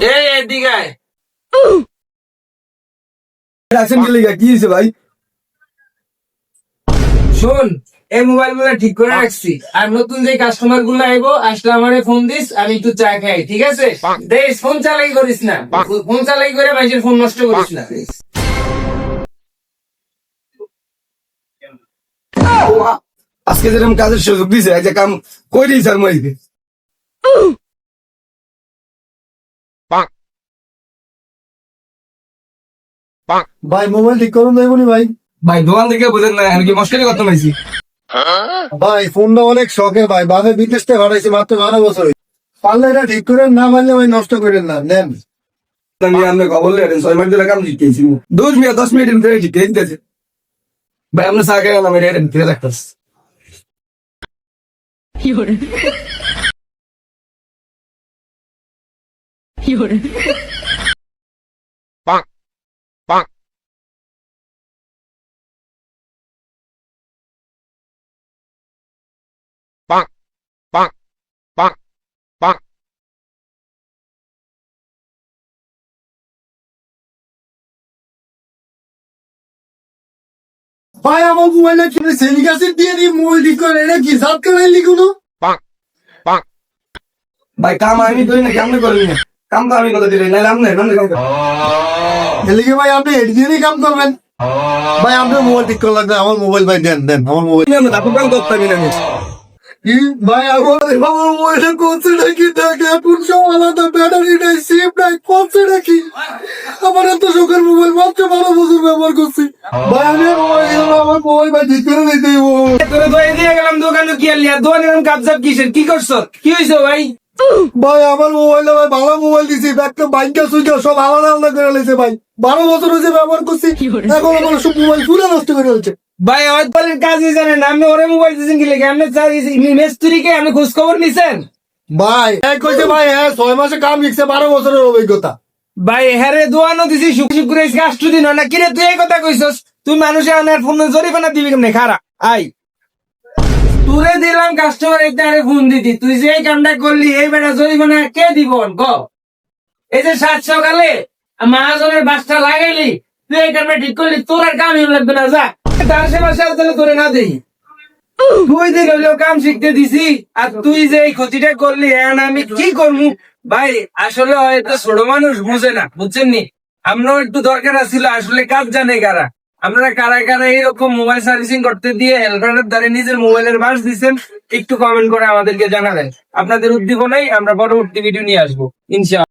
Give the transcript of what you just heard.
এই এদিকে কি হয়েছে ভাই? শোন এই মোবাইলগুলো ঠিক করে রাখছি। আর নতুন যে কাস্টমারগুলো আইবো আসলে আমারে ফোন দিস আমি একটু চা খাই ঠিক আছে? দেশ ফোন চালাই করিস না। ফোন চালাই করে ভাইসের ফোন নষ্ট করিস না। আজকে যেরকম কাজের সুযোগ দিছে এই যে কাম কই দিয়েছে আর মাইকে? ভাই মোবাইল ঠিক করুন দেবো নি ভাই। ভাই দোকান থেকে বুঝেন না আমি কি মস্কারি করতে পাইছি ভাই ফোনটা অনেক শখের ভাই। বাপে বিদেশ থেকে ঘটাইছি মাত্র বারো বছর। পারলে এটা ঠিক করেন না পারলে ভাই নষ্ট করেন না। নেন। আমি আপনার খবর লেন ছয় মাস ধরে কাম জিতেছি দশ মিনিট দশ মিনিট ধরে জিতে দিতেছে। ভাই আপনার চা খেয়ে আমি রেট ফিরে রাখতেছি। ভাই আমার মোবাইলটা কিনে সেলিক অ্যাসিড দিয়ে দিই মোবাইল ঠিক করে এটা কি সাত করে লিখুন ভাই কাম আমি করি না কেমনে করি না কাম তো আমি কথা দিলে নাইলে আপনি আপনি কাম করেন। ভাই আপনি এড দিয়ে কাম করবেন? ভাই আপনার মোবাইল ঠিক করে লাগবে আমার মোবাইল ভাই দেন দেন আমার মোবাইল। আমি আপনার করতে পারি না ভাই আমার আমার মোবাইলটা করছে নাকি? দেখে এখন সব আলাদা ব্যাটারি নাই সিম নাই করছে নাকি? আমার এত শখের মোবাইল মাত্র বারো বছর ব্যবহার করছি। ভাই আমি মোবাইল আমার মোবাইল ভাই ঠিক করে দিতে। তোরে দোয়া দিয়ে গেলাম দোকানে কি আলিয়া কাবজাব কিসের? কি করছ? কি হয়েছে ভাই? ভাই আমার মোবাইলে ভাই ভালো মোবাইল দিছি একটা বাইকটা সুইকা সব আলাদা আলাদা করে লেছে ভাই। বারো বছর হয়েছে ব্যবহার করছি এখন আমার সব মোবাইল পুরো নষ্ট করে ফেলছে ভাই আমার বলেন কাজই জানেন না আমি ওরে মোবাইল দিয়েছেন কি লেগে? আপনি মিস্ত্রিকে আপনি খোঁজ খবর নিছেন? ভাই এক কইছে ভাই হ্যাঁ ছয় মাসে কাম লিখছে বারো বছরের অভিজ্ঞতা। ভাই হ্যারে দোয়ানো দিছি কাষ্ট দিন না কিরে তুই এই কথা কইছস? তুই আনার ফোন জরিমানা দিবি কেমনে? খারা আই তুরে দিলাম কাস্টমার একটা আরে ফোন দিতি। তুই যে এই কামটা করলি এই বেটা জরিমানা কে দিব? গ। এই যে সাত সকালে মহাজনের বাসটা লাগাইলি তুই এই কামটা ঠিক করলি তোর আর কামই লাগবে না যা। তার সে বাসা তাহলে তোরে না দেই। তুই কাম শিখতে দিছি, আর তুই যে এই ক্ষতিটা করলি এখন আমি কি করব ভাই, আসলে হয়তো ছোট মানুষ বুঝে না, বুঝছেন নি? আমরাও একটু দরকার আছিল, আসলে কাজ জানে কারা। আপনারা কারা কারা এরকম মোবাইল সার্ভিসিং করতে দিয়ে হেল্পারের দ্বারা নিজের মোবাইলের বাস দিচ্ছেন একটু কমেন্ট করে আমাদেরকে জানাবেন আপনাদের উদ্দীপনাই আমরা পরবর্তী ভিডিও নিয়ে আসব, ইনশাআল্লাহ।